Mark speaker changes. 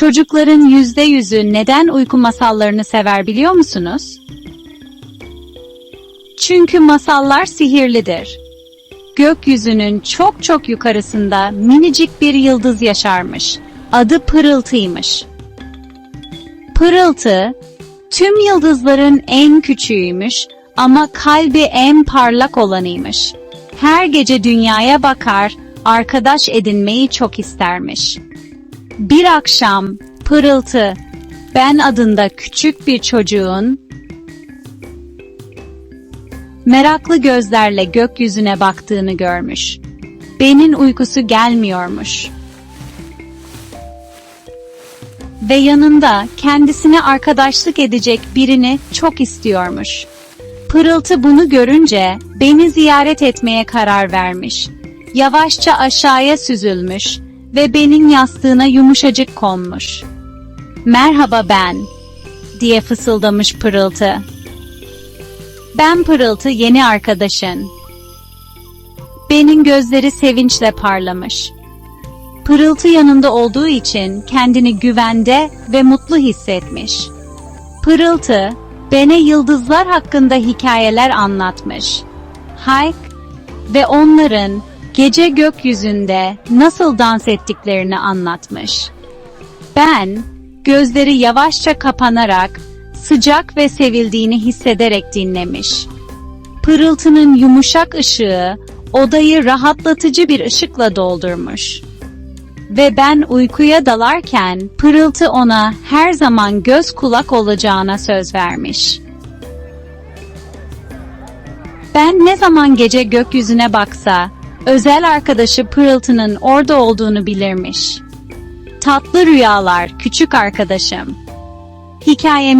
Speaker 1: Çocukların yüzde yüzü neden uyku masallarını sever biliyor musunuz? Çünkü masallar sihirlidir. Gökyüzünün çok çok yukarısında minicik bir yıldız yaşarmış. Adı Pırıltı'ymış. Pırıltı, tüm yıldızların en küçüğüymüş ama kalbi en parlak olanıymış. Her gece dünyaya bakar, arkadaş edinmeyi çok istermiş. Bir akşam Pırıltı, ben adında küçük bir çocuğun meraklı gözlerle gökyüzüne baktığını görmüş. Ben'in uykusu gelmiyormuş. Ve yanında kendisine arkadaşlık edecek birini çok istiyormuş. Pırıltı bunu görünce beni ziyaret etmeye karar vermiş. Yavaşça aşağıya süzülmüş ve benim yastığına yumuşacık konmuş. Merhaba ben, diye fısıldamış pırıltı. Ben pırıltı yeni arkadaşın. Ben'in gözleri sevinçle parlamış. Pırıltı yanında olduğu için kendini güvende ve mutlu hissetmiş. Pırıltı, Ben'e yıldızlar hakkında hikayeler anlatmış. Hayk ve onların gece gökyüzünde nasıl dans ettiklerini anlatmış. Ben, gözleri yavaşça kapanarak, sıcak ve sevildiğini hissederek dinlemiş. Pırıltının yumuşak ışığı, odayı rahatlatıcı bir ışıkla doldurmuş. Ve ben uykuya dalarken pırıltı ona her zaman göz kulak olacağına söz vermiş. Ben ne zaman gece gökyüzüne baksa, özel arkadaşı pırıltının orada olduğunu bilirmiş. Tatlı rüyalar küçük arkadaşım. Hikayemiz